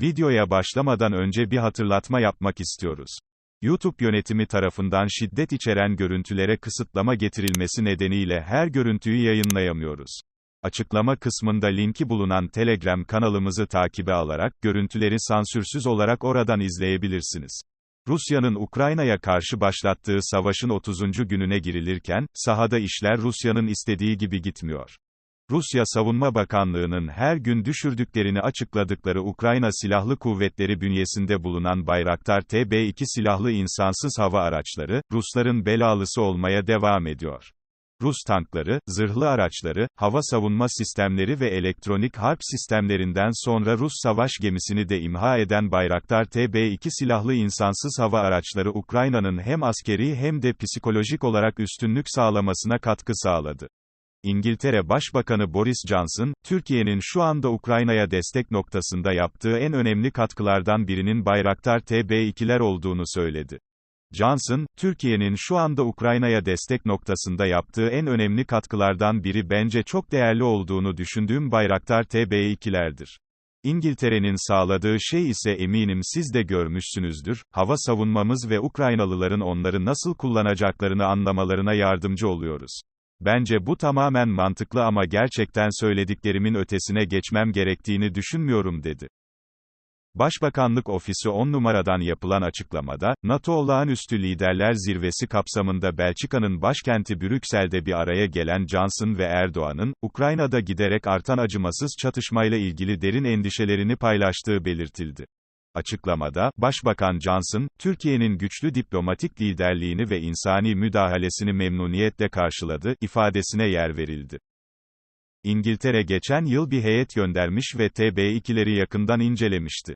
Videoya başlamadan önce bir hatırlatma yapmak istiyoruz. YouTube yönetimi tarafından şiddet içeren görüntülere kısıtlama getirilmesi nedeniyle her görüntüyü yayınlayamıyoruz. Açıklama kısmında linki bulunan Telegram kanalımızı takibe alarak görüntüleri sansürsüz olarak oradan izleyebilirsiniz. Rusya'nın Ukrayna'ya karşı başlattığı savaşın 30. gününe girilirken, sahada işler Rusya'nın istediği gibi gitmiyor. Rusya Savunma Bakanlığı'nın her gün düşürdüklerini açıkladıkları Ukrayna Silahlı Kuvvetleri bünyesinde bulunan Bayraktar TB2 silahlı insansız hava araçları, Rusların belalısı olmaya devam ediyor. Rus tankları, zırhlı araçları, hava savunma sistemleri ve elektronik harp sistemlerinden sonra Rus savaş gemisini de imha eden Bayraktar TB2 silahlı insansız hava araçları Ukrayna'nın hem askeri hem de psikolojik olarak üstünlük sağlamasına katkı sağladı. İngiltere Başbakanı Boris Johnson, Türkiye'nin şu anda Ukrayna'ya destek noktasında yaptığı en önemli katkılardan birinin Bayraktar TB2'ler olduğunu söyledi. Johnson, Türkiye'nin şu anda Ukrayna'ya destek noktasında yaptığı en önemli katkılardan biri bence çok değerli olduğunu düşündüğüm Bayraktar TB2'lerdir. İngiltere'nin sağladığı şey ise eminim siz de görmüşsünüzdür, hava savunmamız ve Ukraynalıların onları nasıl kullanacaklarını anlamalarına yardımcı oluyoruz. Bence bu tamamen mantıklı ama gerçekten söylediklerimin ötesine geçmem gerektiğini düşünmüyorum dedi. Başbakanlık Ofisi 10 numaradan yapılan açıklamada, NATO Olağanüstü Liderler Zirvesi kapsamında Belçika'nın başkenti Brüksel'de bir araya gelen Johnson ve Erdoğan'ın, Ukrayna'da giderek artan acımasız çatışmayla ilgili derin endişelerini paylaştığı belirtildi. Açıklamada, Başbakan Johnson, Türkiye'nin güçlü diplomatik liderliğini ve insani müdahalesini memnuniyetle karşıladı, ifadesine yer verildi. İngiltere geçen yıl bir heyet göndermiş ve TB2'leri yakından incelemişti.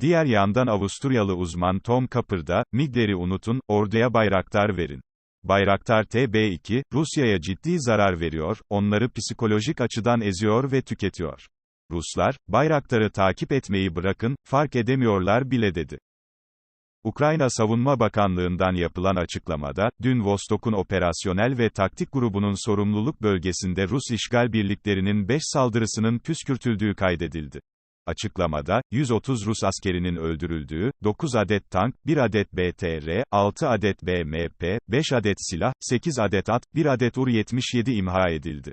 Diğer yandan Avusturyalı uzman Tom Kapır da, MIG'leri unutun, orduya bayraktar verin. Bayraktar TB2, Rusya'ya ciddi zarar veriyor, onları psikolojik açıdan eziyor ve tüketiyor. Ruslar, bayraktarı takip etmeyi bırakın, fark edemiyorlar bile dedi. Ukrayna Savunma Bakanlığı'ndan yapılan açıklamada, dün Vostok'un operasyonel ve taktik grubunun sorumluluk bölgesinde Rus işgal birliklerinin 5 saldırısının püskürtüldüğü kaydedildi. Açıklamada, 130 Rus askerinin öldürüldüğü, 9 adet tank, 1 adet BTR, 6 adet BMP, 5 adet silah, 8 adet at, 1 adet UR-77 imha edildi.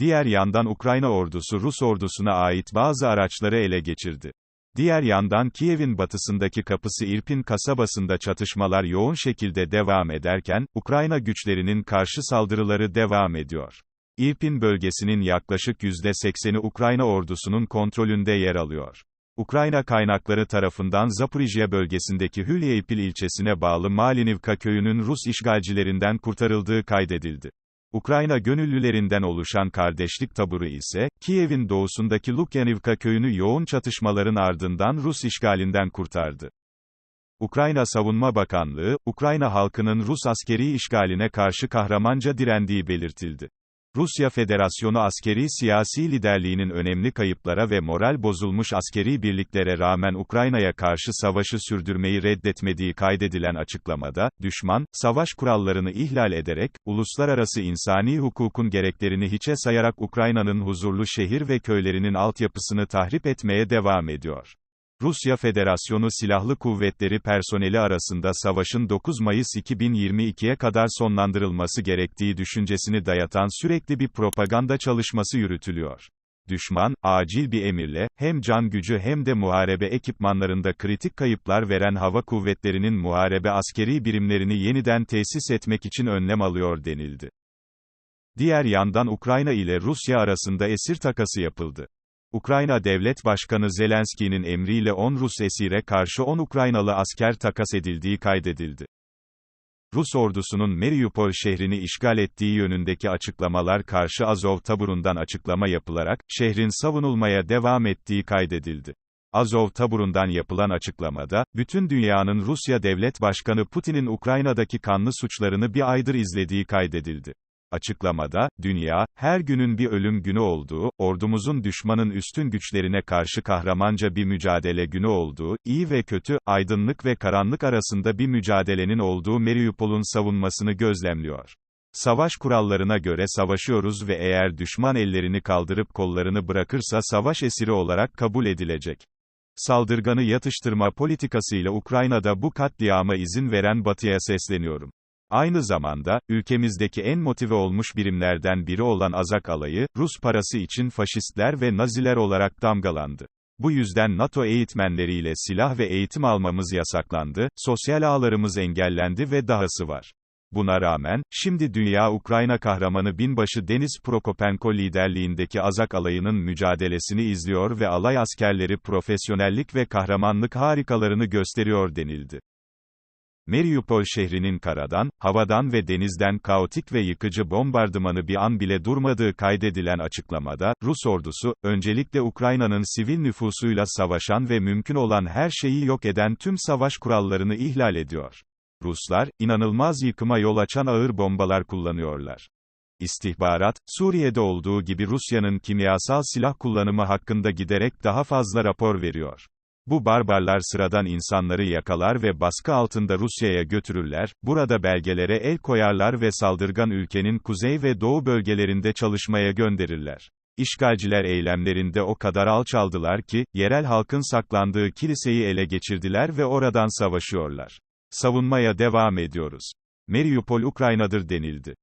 Diğer yandan Ukrayna ordusu Rus ordusuna ait bazı araçları ele geçirdi. Diğer yandan Kiev'in batısındaki kapısı İrpin kasabasında çatışmalar yoğun şekilde devam ederken, Ukrayna güçlerinin karşı saldırıları devam ediyor. İrpin bölgesinin yaklaşık %80'i Ukrayna ordusunun kontrolünde yer alıyor. Ukrayna kaynakları tarafından Zaporijya bölgesindeki Hülyeypil ilçesine bağlı Malinivka köyünün Rus işgalcilerinden kurtarıldığı kaydedildi. Ukrayna gönüllülerinden oluşan kardeşlik taburu ise, Kiev'in doğusundaki Lukyanivka köyünü yoğun çatışmaların ardından Rus işgalinden kurtardı. Ukrayna Savunma Bakanlığı, Ukrayna halkının Rus askeri işgaline karşı kahramanca direndiği belirtildi. Rusya Federasyonu askeri siyasi liderliğinin önemli kayıplara ve moral bozulmuş askeri birliklere rağmen Ukrayna'ya karşı savaşı sürdürmeyi reddetmediği kaydedilen açıklamada, düşman, savaş kurallarını ihlal ederek, uluslararası insani hukukun gereklerini hiçe sayarak Ukrayna'nın huzurlu şehir ve köylerinin altyapısını tahrip etmeye devam ediyor. Rusya Federasyonu Silahlı Kuvvetleri personeli arasında savaşın 9 Mayıs 2022'ye kadar sonlandırılması gerektiği düşüncesini dayatan sürekli bir propaganda çalışması yürütülüyor. Düşman, acil bir emirle, hem can gücü hem de muharebe ekipmanlarında kritik kayıplar veren hava kuvvetlerinin muharebe askeri birimlerini yeniden tesis etmek için önlem alıyor denildi. Diğer yandan Ukrayna ile Rusya arasında esir takası yapıldı. Ukrayna Devlet Başkanı Zelenski'nin emriyle 10 Rus esire karşı 10 Ukraynalı asker takas edildiği kaydedildi. Rus ordusunun Mariupol şehrini işgal ettiği yönündeki açıklamalar karşı Azov taburundan açıklama yapılarak, şehrin savunulmaya devam ettiği kaydedildi. Azov taburundan yapılan açıklamada, bütün dünyanın Rusya Devlet Başkanı Putin'in Ukrayna'daki kanlı suçlarını bir aydır izlediği kaydedildi. Açıklamada, dünya, her günün bir ölüm günü olduğu, ordumuzun düşmanın üstün güçlerine karşı kahramanca bir mücadele günü olduğu, iyi ve kötü, aydınlık ve karanlık arasında bir mücadelenin olduğu Mariupol'un savunmasını gözlemliyor. Savaş kurallarına göre savaşıyoruz ve eğer düşman ellerini kaldırıp kollarını bırakırsa savaş esiri olarak kabul edilecek. saldırganı yatıştırma politikasıyla Ukrayna'da bu katliama izin veren Batı'ya sesleniyorum. Aynı zamanda, ülkemizdeki en motive olmuş birimlerden biri olan Azak alayı, Rus parası için faşistler ve Naziler olarak damgalandı. Bu yüzden NATO eğitmenleriyle silah ve eğitim almamız yasaklandı, sosyal ağlarımız engellendi ve dahası var. Buna rağmen, şimdi dünya Ukrayna kahramanı binbaşı Deniz Prokopenko liderliğindeki Azak alayının mücadelesini izliyor ve alay askerleri profesyonellik ve kahramanlık harikalarını gösteriyor denildi. Mariupol şehrinin karadan, havadan ve denizden kaotik ve yıkıcı bombardımanı bir an bile durmadığı kaydedilen açıklamada, Rus ordusu, öncelikle Ukrayna'nın sivil nüfusuyla savaşan ve mümkün olan her şeyi yok eden tüm savaş kurallarını ihlal ediyor. Ruslar, inanılmaz yıkıma yol açan ağır bombalar kullanıyorlar. İstihbarat, Suriye'de olduğu gibi Rusya'nın kimyasal silah kullanımı hakkında giderek daha fazla rapor veriyor. Bu barbarlar sıradan insanları yakalar ve baskı altında Rusya'ya götürürler, burada belgelere el koyarlar ve saldırgan ülkenin kuzey ve doğu bölgelerinde çalışmaya gönderirler. İşgalciler eylemlerinde o kadar alçaldılar ki, yerel halkın saklandığı kiliseyi ele geçirdiler ve oradan savaşıyorlar. Savunmaya devam ediyoruz. Mariupol Ukrayna'dır denildi.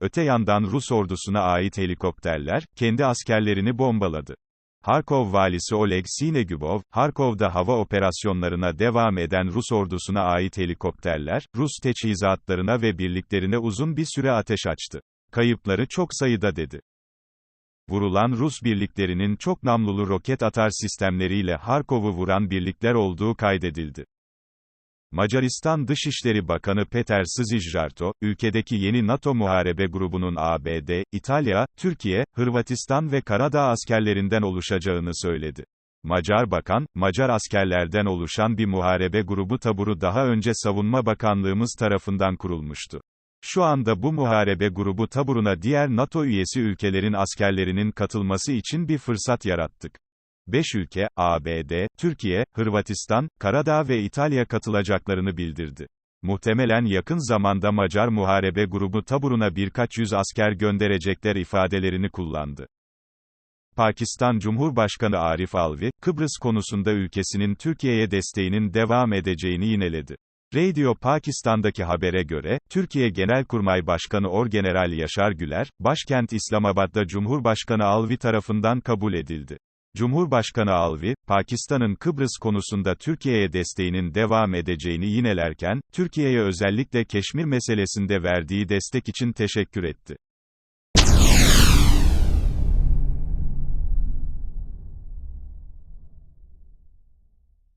Öte yandan Rus ordusuna ait helikopterler, kendi askerlerini bombaladı. Harkov valisi Oleg Sinegubov, Harkov'da hava operasyonlarına devam eden Rus ordusuna ait helikopterler, Rus teçhizatlarına ve birliklerine uzun bir süre ateş açtı. Kayıpları çok sayıda dedi. Vurulan Rus birliklerinin çok namlulu roket atar sistemleriyle Harkov'u vuran birlikler olduğu kaydedildi. Macaristan Dışişleri Bakanı Peter Szijjarto, ülkedeki yeni NATO muharebe grubunun ABD, İtalya, Türkiye, Hırvatistan ve Karadağ askerlerinden oluşacağını söyledi. Macar Bakan, Macar askerlerden oluşan bir muharebe grubu taburu daha önce Savunma Bakanlığımız tarafından kurulmuştu. Şu anda bu muharebe grubu taburuna diğer NATO üyesi ülkelerin askerlerinin katılması için bir fırsat yarattık. 5 ülke, ABD, Türkiye, Hırvatistan, Karadağ ve İtalya katılacaklarını bildirdi. Muhtemelen yakın zamanda Macar Muharebe Grubu taburuna birkaç yüz asker gönderecekler ifadelerini kullandı. Pakistan Cumhurbaşkanı Arif Alvi, Kıbrıs konusunda ülkesinin Türkiye'ye desteğinin devam edeceğini yineledi. Radio Pakistan'daki habere göre, Türkiye Genelkurmay Başkanı Orgeneral Yaşar Güler, başkent İslamabad'da Cumhurbaşkanı Alvi tarafından kabul edildi. Cumhurbaşkanı Alvi, Pakistan'ın Kıbrıs konusunda Türkiye'ye desteğinin devam edeceğini yinelerken, Türkiye'ye özellikle Keşmir meselesinde verdiği destek için teşekkür etti.